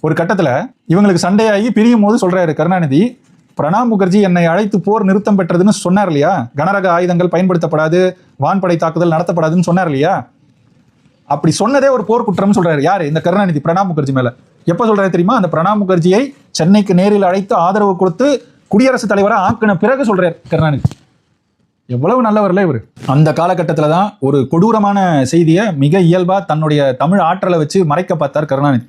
ஒரு கட்டத்துல இவங்களுக்கு சண்டையாகி பிரியும் போது சொல்றாரு கருணாநிதி பிரணாப் முகர்ஜி என்னை அழைத்து போர் நிறுத்தம் பெற்றதுன்னு சொன்னார் இல்லையா? கனரக ஆயுதங்கள் பயன்படுத்தப்படாது வான்படை தாக்குதல் நடத்தப்படாதுன்னு சொன்னார் இல்லையா? அப்படி சொன்னதே ஒரு போர்க்குற்றம்னு சொல்றாரு. யாரு? இந்த கருணாநிதி பிரணாப் முகர்ஜி மேல. எப்ப சொல்றாரு தெரியுமா? அந்த பிரணாப் முகர்ஜியை சென்னைக்கு நேரில் அழைத்து ஆதரவு கொடுத்து குடியரசுத் தலைவரை ஆக்கின பிறகு சொல்றாரு கருணாநிதி. எவ்வளவு நல்லவர்ல இவர். அந்த காலகட்டத்தில் தான் ஒரு கொடூரமான செய்தியை மிக இயல்பாக தன்னுடைய தமிழ் ஆற்றலை வச்சு மறைக்க பார்த்தார் கருணாநிதி.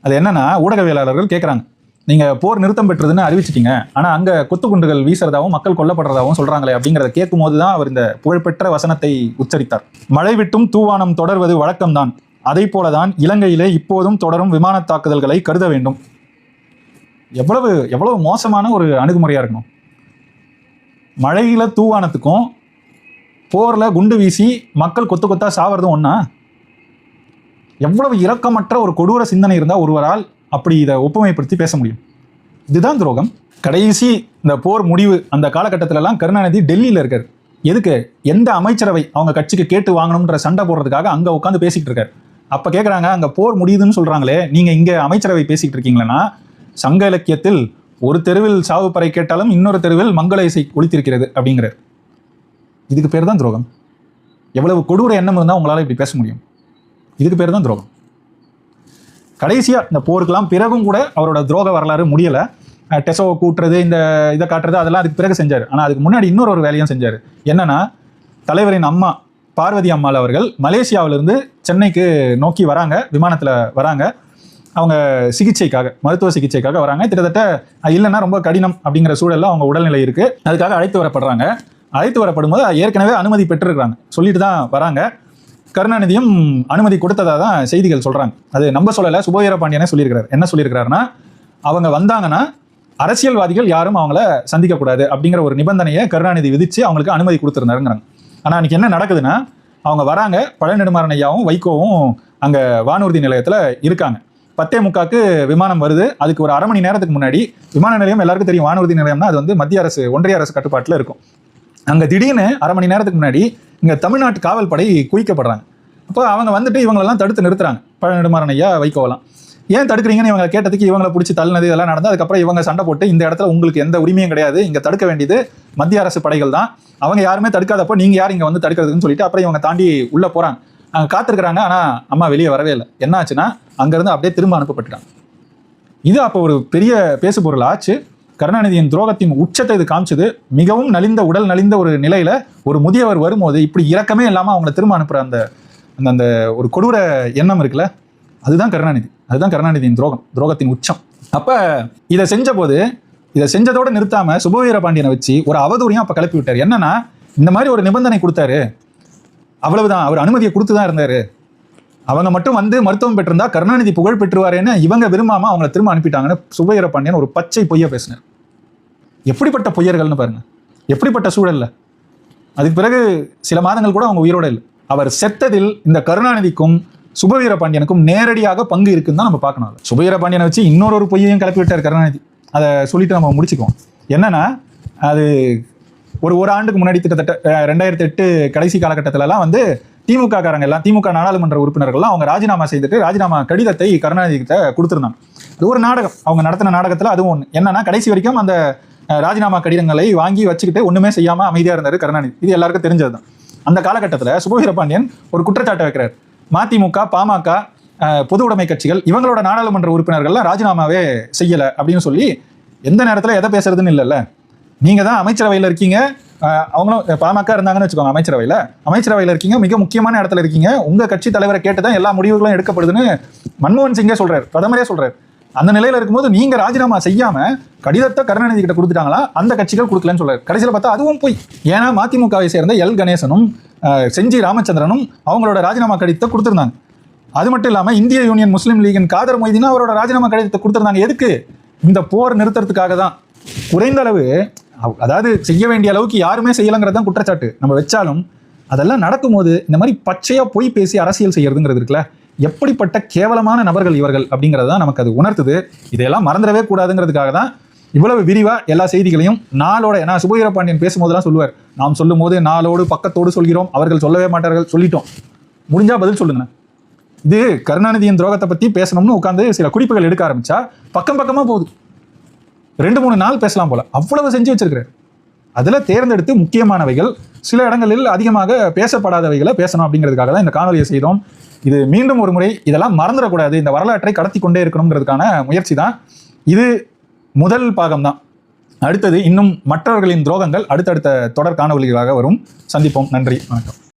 அது என்னன்னா ஊடகவியலாளர்கள் கேட்குறாங்க நீங்கள் போர் நிறுத்தம் பெற்றதுன்னு அறிவிச்சிட்டீங்க. ஆனால் அங்கே கொத்து குண்டுகள் வீசுறதாவும் மக்கள் கொல்லப்படுறதாகவும் சொல்கிறாங்களே அப்படிங்கிறத கேட்கும் போதுதான் அவர் இந்த புகழ்பெற்ற வசனத்தை உச்சரித்தார். மழை விட்டும் தூவானம் தொடர்வது வழக்கம்தான். அதை போலதான் இலங்கையிலே இப்போதும் தொடரும் விமான தாக்குதல்களை கருத வேண்டும். எவ்வளவு எவ்வளவு மோசமான ஒரு அணுகுமுறையாக இருக்கணும். மழையில் தூவானத்துக்கும் போரில் குண்டு வீசி மக்கள் கொத்து கொத்தா சாவறதும் ஒன்றா எவ்வளவு இரக்கமற்ற ஒரு கொடூர சிந்தனை இருந்தால் ஒருவரால் அப்படி இதை ஒப்புமைப்படுத்தி பேச முடியும். இதுதான் துரோகம். கடைசி இந்த போர் முடிவு அந்த காலகட்டத்திலலாம் கருணாநிதி டெல்லியில் இருக்கார். எதுக்கு? எந்த அமைச்சரவை அவங்க கட்சிக்கு கேட்டு வாங்கணுன்ற சண்டை போடுறதுக்காக அங்கே உட்காந்து பேசிகிட்டு இருக்கார். அப்போ கேட்குறாங்க அங்கே போர் முடியுதுன்னு சொல்கிறாங்களே நீங்கள் இங்கே அமைச்சரவை பேசிகிட்டு இருக்கீங்களா சங்க இலக்கியத்தில் ஒரு தெருவில் சாவுப்பறை கேட்டாலும் இன்னொரு தெருவில் மங்கள இசை ஒழித்திருக்கிறது அப்படிங்கிறார். இதுக்கு பேர் தான் துரோகம். எவ்வளவு கொடூர எண்ணம் இருந்தால் உங்களால் இப்படி பேச முடியும். இதுக்கு பேர் தான் துரோகம். கடைசியா இந்த போருக்கெல்லாம் பிறகும் கூட அவரோட துரோக வரலாறு முடியலை. டெசோவை கூட்டுறது இந்த இதை காட்டுறது அதெல்லாம் அதுக்கு பிறகு செஞ்சார். ஆனால் அதுக்கு முன்னாடி இன்னொரு ஒரு வேலையும் செஞ்சார். என்னன்னா தலைவரின் அம்மா பார்வதி அம்மாள் அவர்கள் மலேசியாவிலிருந்து சென்னைக்கு நோக்கி வராங்க விமானத்தில் வராங்க. அவங்க சிகிச்சைக்காக மருத்துவ சிகிச்சைக்காக வராங்க. கிட்டத்தட்ட இல்லைன்னா ரொம்ப கடினம் அப்படிங்கிற சூழலில் அவங்க உடல்நிலை இருக்குது அதுக்காக அழைத்து வரப்படுறாங்க. அழைத்து வரப்படும் போது ஏற்கனவே அனுமதி பெற்றிருக்கிறாங்க. சொல்லிட்டு தான் வராங்க. கருணாநிதியும் அனுமதி கொடுத்ததா தான் செய்திகள் சொல்கிறாங்க அது நம்ம சொல்லலை சுபவீர பாண்டியனே சொல்லியிருக்கிறார். என்ன சொல்லியிருக்கிறாருன்னா அவங்க வந்தாங்கன்னா அரசியல்வாதிகள் யாரும் அவங்கள சந்திக்கக்கூடாது அப்படிங்கிற ஒரு நிபந்தனையை கருணாநிதி விதித்து அவங்களுக்கு அனுமதி கொடுத்துருந்தாருங்கிறாங்க. ஆனால் அன்னைக்கு என்ன நடக்குதுன்னா அவங்க வராங்க பழநெடுமாறன் ஐயாவும் வைகோவும் அங்கே வானூர்தி நிலையத்தில் இருக்காங்க. பத்தே முக்காக்கு விமானம் வருது. அதுக்கு ஒரு அரை மணி நேரத்துக்கு முன்னாடி விமான நிலையம் எல்லாருக்கும் தெரியும். வானூர்தி நிலையம்னா அது வந்து மத்திய அரசு ஒன்றிய அரசு கட்டுப்பாட்டில் இருக்கும். அங்கே திடீர்னு அரை மணி நேரத்துக்கு முன்னாடி இங்கே தமிழ்நாட்டு காவல் படை குவிக்கப்படுறாங்க. அப்போ அவங்க வந்துட்டு இவங்களெல்லாம் தடுத்து நிறுத்துறாங்க. பழநெடுமாறன் ஐயா வைகோவெல்லாம். ஏன் தடுக்கிறீங்கன்னு இவங்க கேட்டதுக்கு இவங்களை பிடிச்சி தள்ளினது இதெல்லாம் நடந்து அதுக்கப்புறம் இவங்க சண்டை போட்டு இந்த இடத்துல உங்களுக்கு எந்த உரிமையும் கிடையாது. இங்கே தடுக்க வேண்டியது மத்திய அரசு படைகள் தான். அவங்க யாருமே தடுக்காதப்போ நீங்கள் யார் இங்கே வந்து தடுக்கிறதுன்னு சொல்லிட்டு அப்புறம் இவங்க தாண்டி உள்ளே போகிறாங்க அங்கே காத்திருக்கிறாங்க. ஆனால் அம்மா வெளியே வரவே இல்லை. என்ன ஆச்சுன்னா அங்கேருந்து அப்படியே திரும்ப அனுப்பப்பட்டுட்டாங்க. இது அப்போ ஒரு பெரிய பேசு பொருள் ஆச்சு. கருணாநிதியின் துரோகத்தின் உச்சத்தை இது காமிச்சது. மிகவும் நலிந்த உடல் நலிந்த ஒரு நிலையில ஒரு முதியவர் வரும்போது இப்படி இறக்கமே இல்லாமல் அவங்கள திரும்ப அனுப்புற அந்த அந்த அந்த ஒரு கொடூர எண்ணம் இருக்குல்ல அதுதான் கருணாநிதி. அதுதான் கருணாநிதியின் துரோகம் துரோகத்தின் உச்சம். அப்போ இதை செஞ்ச போது இதை செஞ்சதோட நிறுத்தாம சுபவீர பாண்டியனை வச்சு ஒரு அவதூறையும் அப்போ கிளப்பி விட்டார். என்னன்னா இந்த மாதிரி ஒரு நிபந்தனை கொடுத்தாரு. அவ்வளவுதான் அவர் அனுமதியை கொடுத்து தான் இருந்தார். அவங்க மட்டும் வந்து மருத்துவம் பெற்றிருந்தா கருணாநிதி புகழ் பெற்றுவாருன்னு இவங்க விரும்பாம அவங்களை திரும்ப அனுப்பிட்டாங்கன்னு சுபவீர பாண்டியன் ஒரு பச்சை பொய்ய பேசினார். எப்படிப்பட்ட பொய்யர்கள்னு பாருங்கள் எப்படிப்பட்ட சூழல்ல அதுக்கு பிறகு சில மாதங்கள் கூட அவங்க உயிரோட இல்லை. அவர் செத்ததில் இந்த கருணாநிதிக்கும் சுபவீர பாண்டியனுக்கும் நேரடியாக பங்கு இருக்குன்னு தான் நம்ம பார்க்கணும் சுபவீர பாண்டியனை வச்சு இன்னொரு ஒரு பொய்யையும் கிளப்பி விட்டார் கருணாநிதி. அதை சொல்லிட்டு நம்ம முடிச்சுக்குவோம். என்னன்னா அது ஒரு ஒரு ஆண்டுக்கு முன்னாடி கிட்டத்தட்ட ரெண்டாயிரத்தி எட்டு கடைசி காலகட்டத்திலலாம் வந்து திமுக காரங்க எல்லாம் திமுக நாடாளுமன்ற உறுப்பினர்கள்லாம் அவங்க ராஜினாமா செய்துட்டு ராஜினாமா கடிதத்தை கருணாநிதி கிட்ட கொடுத்துருந்தாங்க. அது ஒரு நாடகம். அவங்க நடத்தின நாடகத்தில் அதுவும் ஒன்று என்னன்னா கடைசி வரைக்கும் அந்த ராஜினாமா கடிதங்களை வாங்கி வச்சுக்கிட்டு ஒன்றுமே செய்யாமல் அமைதியாக இருந்தார் கருணாநிதி. இது எல்லாருக்கும் தெரிஞ்சது தான் அந்த காலகட்டத்தில் சுபவீர பாண்டியன் ஒரு குற்றச்சாட்டை வைக்கிறார். மதிமுக பாமக பொது உடைமை கட்சிகள் இவங்களோட நாடாளுமன்ற உறுப்பினர்கள்லாம் ராஜினாமாவே செய்யலை அப்படின்னு சொல்லி எந்த நேரத்தில் எதை பேசுறதுன்னு இல்லைல்ல. நீங்கள் தான் அமைச்சரவையில் இருக்கீங்க. அவங்களும் பாமக இருந்தாங்கன்னு வச்சுக்கோங்க அமைச்சரவையில். அமைச்சரவையில் இருக்கீங்க மிக முக்கியமான இடத்துல இருக்கீங்க. உங்கள் கட்சி தலைவரை கேட்டு தான் எல்லா முடிவுகளும் எடுக்கப்படுதுன்னு மன்மோகன் சிங்கே சொல்கிறார் பிரதமரே சொல்கிறார் அந்த நிலையில இருக்கும்போது நீங்க ராஜினாமா செய்யாம கடிதத்தை கருணாநிதி கிட்ட கொடுத்துட்டாங்களா? அந்த கட்சிகள் கொடுக்கலன்னு சொல்றாரு கடைசியில் பார்த்தா அதுவும் போய். ஏன்னா மதிமுகவை சேர்ந்த எல். கணேசனும் செஞ்சி ராமச்சந்திரனும் அவங்களோட ராஜினாமா கடிதத்தை கொடுத்துருந்தாங்க. அது மட்டும் இல்லாமல் இந்திய யூனியன் முஸ்லீம் லீகின் காதர் மொய்தினா அவரோட ராஜினாமா கடிதத்தை கொடுத்துருந்தாங்க. எதுக்கு? இந்த போர் நிறுத்துறதுக்காக தான். குறைந்த அளவு அவ்- அதாவது செய்ய வேண்டிய அளவுக்கு யாருமே செய்யலைங்கிறது தான் குற்றச்சாட்டு. நம்ம வச்சாலும் அதெல்லாம் நடக்கும்போது இந்த மாதிரி பச்சையாக பொய் பேசி அரசியல் செய்யறதுங்கிறது இருக்குல்ல? எப்படிப்பட்ட கேவலமான நபர்கள் இவர்கள் அப்படிங்கிறது தான் நமக்கு அது உணர்த்துது. இதையெல்லாம் மறந்துடவே கூடாதுங்கிறதுக்காக தான் இவ்வளவு விரிவாக எல்லா செய்திகளையும் நாளோட நான் சுபவீர பாண்டியன் பேசும்போதெல்லாம் சொல்லுவார். நாம் சொல்லும் போது நாளோடு பக்கத்தோடு சொல்கிறோம். அவர்கள் சொல்லவே மாட்டார்கள் சொல்லிட்டோம். முடிஞ்சா பதில் சொல்லுங்க இது கருணாநிதியின் துரோகத்தை பற்றி பேசணும்னு உட்காந்து சில குறிப்புகள் எடுக்க ஆரம்பிச்சா பக்கம் பக்கமாக போகுது. ரெண்டு மூணு நாள் பேசலாம் போல. அவ்வளவு செஞ்சு வச்சிருக்கிறார். அதில் தேர்ந்தெடுத்து முக்கியமானவைகள் சில இடங்களில் அதிகமாக பேசப்படாதவைகளை பேசணும் அப்படிங்கிறதுக்காக தான் இந்த காணொலியை செய்தோம். இது மீண்டும் ஒரு முறை இதெல்லாம் மறந்துடக்கூடாது. இந்த வரலாற்றை கடத்தி கொண்டே இருக்கணுங்கிறதுக்கான முயற்சி தான் இது முதல் பாகம் தான் அடுத்தது இன்னும் மற்றவர்களின் துரோகங்கள் அடுத்தடுத்த தொடர் காணொலிகளாக வரும். சந்திப்போம். நன்றி. வணக்கம்.